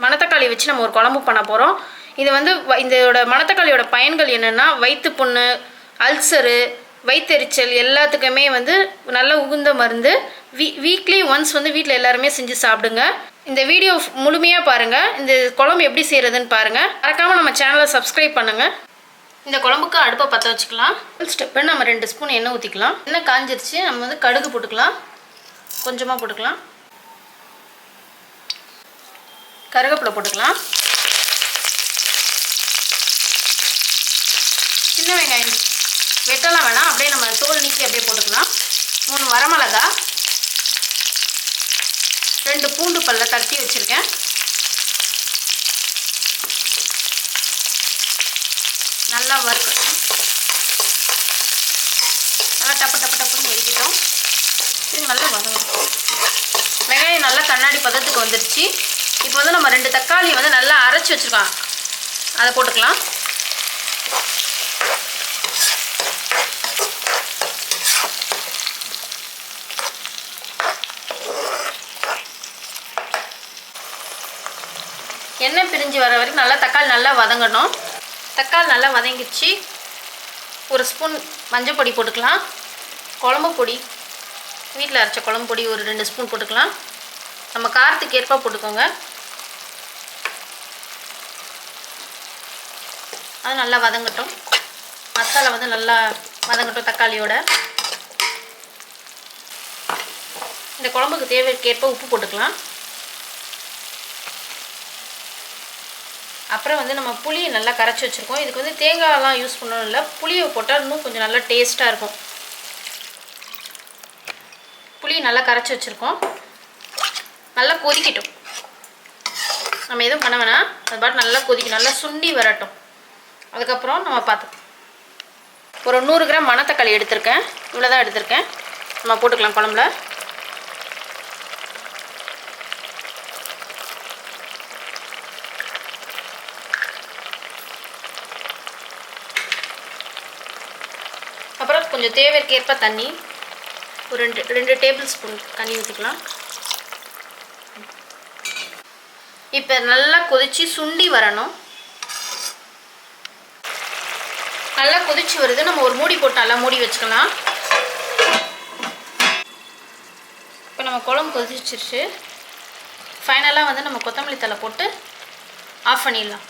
மணத்தக்காளி வச்சு நம்ம ஒரு குழம்பு பண்ண போகிறோம் இது வந்து வ- இதோட மணத்தக்காளியோட பயன்கள் என்னென்னா வயிற்று புண்ணு அல்சரு வயிற்றெரிச்சல் எல்லாத்துக்குமே வந்து நல்ல உகுந்த மருந்து. வீ வீக்லி ஒன்ஸ் வந்து வீட்டில் எல்லாருமே செஞ்சு சாப்பிடுங்க. இந்த வீடியோ முழுமையாக பாருங்கள் இந்த குழம்பு எப்படி செய்கிறதுன்னு பாருங்கள் மறக்காமல் நம்ம சேனலை சப்ஸ்கிரைப் பண்ணுங்கள் இந்த குழம்புக்கு அடுப்பை பற்ற வச்சுக்கலாம். ஸ்டெப்பு நம்ம ரெண்டு ஸ்பூன் எண்ணெய் ஊற்றிக்கலாம் எண்ணெய் காஞ்சிருச்சு. நம்ம வந்து கடுகு போட்டுக்கலாம். கொஞ்சமாக போட்டுக்கலாம். கருவேப்பிலை போட்டுக்கலாம். சின்ன வெங்காயம் வெட்டலாம் வேணாம். அப்படியே நம்ம தோல் நீக்கி அப்படியே போட்டுக்கலாம். மூணு வரமிளகா ரெண்டு பூண்டு பல்ல தட்டி வச்சுருக்கேன். நல்லா வறுக்கணும் நல்லா டப்பு டப்பு டப்புன்னு எரிக்கிட்டோம் இது நல்லா வதங்கணும் வெங்காயம் நல்லா கண்ணாடி பதத்துக்கு வந்துடுச்சு இப்போ வந்து நம்ம ரெண்டு தக்காளி வந்து நல்லா அரைச்சி வச்சுருக்கோம். அதை போட்டுக்கலாம். எண்ணெய் பிரிஞ்சு வர வரைக்கும் நல்லா தக்காளி நல்லா வதங்கணும். தக்காளி நல்லா வதங்கிடுச்சு. ஒரு ஸ்பூன் மஞ்சள் பொடி போட்டுக்கலாம். குழம்பு பொடி. வீட்டில் அரைச்ச குழம்பு பொடி ஒரு ரெண்டு ஸ்பூன் போட்டுக்கலாம். நம்ம காரத்துக்கு ஏற்ப போட்டுக்கோங்க. அது நல்லா வதங்கட்டும். மசாலா வந்து நல்லா வதங்கட்டும் தக்காளியோட. இந்த குழம்புக்கு தேவைக்கேற்ப உப்பு போட்டுக்கலாம். அப்புறம் வந்து நம்ம புளியை நல்லா கரைச்சி வச்சுருக்கோம். இதுக்கு வந்து தேங்காயெல்லாம் யூஸ் பண்ணணும் இல்லை. புளியை போட்டால் இன்னும் கொஞ்சம் நல்லா டேஸ்ட்டாக இருக்கும். புளியை நல்லா கரைச்சி வச்சுருக்கோம். நல்லா கொதிக்கட்டும். நம்ம எதுவும் பண்ண வேணாம். அது பாட்டு நல்லா கொதிக்கும். நல்லா சுண்டி வரட்டும். அதுக்கப்புறம் நம்ம பார்த்து ஒரு நூறு கிராம் மணத்தக்காளி எடுத்திருக்கேன். இவ்வளோ தான் எடுத்திருக்கேன். நம்ம போட்டுக்கலாம் குழம்புல. அப்புறம் கொஞ்சம் தேவைக்கேற்ப தண்ணி. ஒரு ரெண்டு ரெண்டு டேபிள் ஸ்பூன் தண்ணி ஊற்றிக்கலாம் இப்போ நல்லா கொதிச்சு சுண்டி வரணும். நல்லா கொதிச்சு வருது. நம்ம ஒரு மூடி போட்டு நல்லா மூடி வச்சுக்கலாம். இப்போ நம்ம குழம்பு கொதிச்சிருச்சு. ஃபைனலாக வந்து நம்ம கொத்தமல்லி தலை போட்டு ஆஃப் பண்ணிடலாம்.